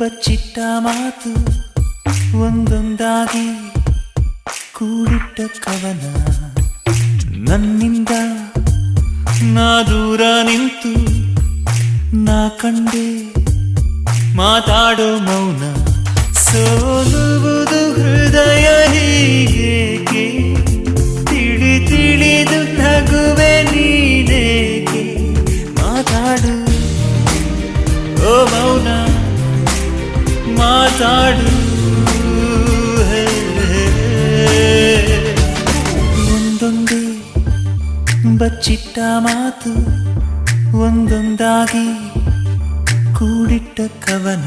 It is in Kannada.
ಬಚ್ಚಿಟ್ಟ ಮಾತು ಒಂದೊಂದಾಗಿ ಕೂಡಿಟ್ಟ ಕವನ. ನನ್ನಿಂದ ನಾ ದೂರ ನಿಂತು ನಾ ಕಂಡೆ ಮಾತಾಡೋ ಮೌನ. ಸೋಲುವುದು ಹೃದಯ ಹೀಗೇಕೆ? ತಿಳಿ ತಿಳಿದು ನಗುವೆ ನೀನೇಕೆ? ಮಾತಾಡು ಮಾತಾಡು ಹೇ, ಹೇ, ಹೇ. ಒಂದೊಂದೇ ಬಚ್ಚಿಟ್ಟ ಮಾತು ಒಂದೊಂದಾಗಿ ಕೂಡಿಟ್ಟ ಕವನ